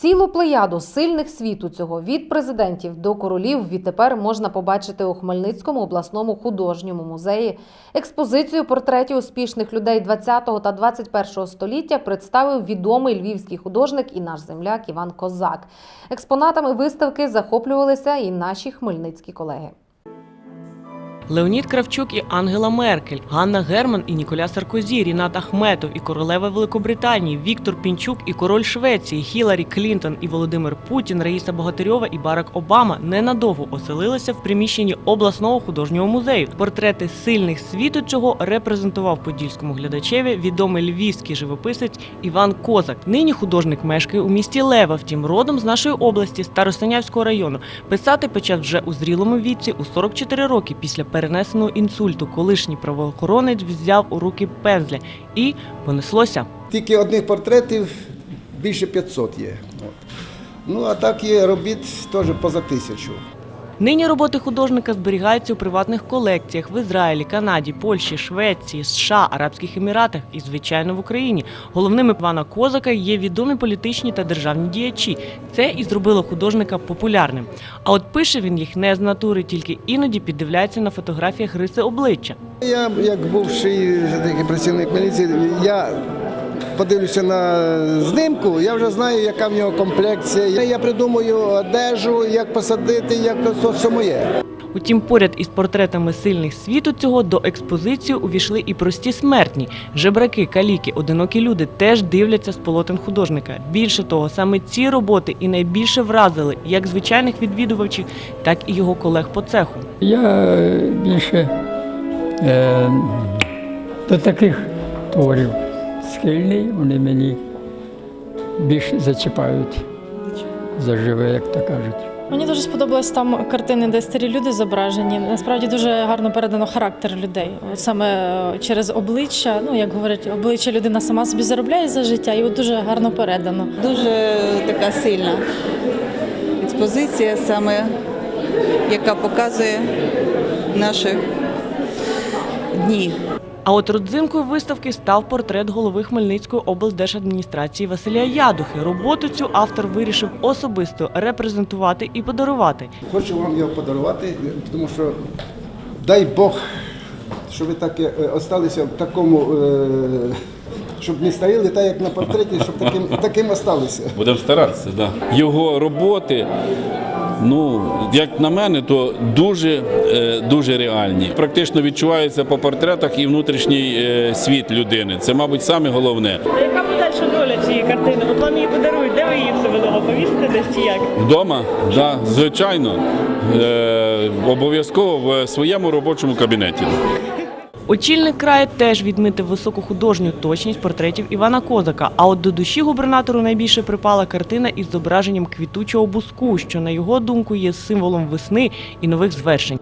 Цілу плеяду сильних світу цього від президентів до королів відтепер можна побачити у Хмельницькому обласному художньому музеї. Експозицію портретів успішних людей 20 та 21 століття представив відомий львівський художник і наш земляк Іван Козак. Експонатами виставки захоплювалися і наші хмельницькі колеги. Леонід Кравчук і Ангела Меркель, Ганна Герман і Ніколя Саркозі, Рінат Ахметов і королева Великобританії, Віктор Пінчук і король Швеції, Хіларі Клінтон і Володимир Путін, Раїса Богатирьова і Барак Обама ненадовго оселилися в приміщенні обласного художнього музею. Портрети сильних світу, чого репрезентував подільському глядачеві відомий львівський живописець Іван Козак. Нині художник мешкає у місті Лева, втім родом з нашої області Старосинявського району. Писати почав вже у зрілому віці у 44 роки після перенесеного інсульту. Колишній правоохоронець взяв у руки пензля і понеслося. Тільки одних портретів більше 500 є. Ну, а так є робіт теж поза тисячу. Нині роботи художника зберігаються у приватних колекціях в Ізраїлі, Канаді, Польщі, Швеції, США, Арабських Еміратах і, звичайно, в Україні. Головними Івана Козака є відомі політичні та державні діячі. Це і зробило художника популярним. А от пише він їх не з натури, тільки іноді піддивляється на фотографіях риси обличчя. Я, як бувший працівник міліції, я подивлюся на знимку, я вже знаю, яка в нього комплекція. Я придумую одежу, як посадити, як то все моє. Утім, поряд із портретами сильних світу цього до експозиції увійшли і прості смертні. Жебраки, каліки, одинокі люди теж дивляться з полотен художника. Більше того, саме ці роботи і найбільше вразили як звичайних відвідувачів, так і його колег по цеху. Я е, більше е, до таких творів схильний, вони мені більше зачіпають заживе, як то кажуть. Мені дуже сподобалось там картини, де старі люди зображені. Насправді дуже гарно передано характер людей. От саме е, через обличчя, ну як говорять, обличчя людина сама собі заробляє за життя, і от дуже гарно передано. Дуже така сильна експозиція, саме яка показує наші дні. А от родзинкою виставки став портрет голови Хмельницької облдержадміністрації Василя Ядухи. Роботу цю автор вирішив особисто репрезентувати і подарувати. Хочу вам його подарувати, тому що дай Бог, щоб ви так е, осталися в такому, е, щоб не старіли так, як на портреті, щоб таким, таким осталися. Будемо старатися, да. Його роботи, ну, як на мене, то дуже, е, дуже реальні. Практично відчувається по портретах і внутрішній е, світ людини. Це, мабуть, саме головне. А яка подальша доля цієї картини? От вам її подарують, де ви її в себе вдома повісите десь чи як? Вдома, да, звичайно, е, обов'язково в своєму робочому кабінеті. Очільник краю теж відмітив високу художню точність портретів Івана Козака. А от до душі губернатору найбільше припала картина із зображенням квітучого буску, що на його думку є символом весни і нових звершень.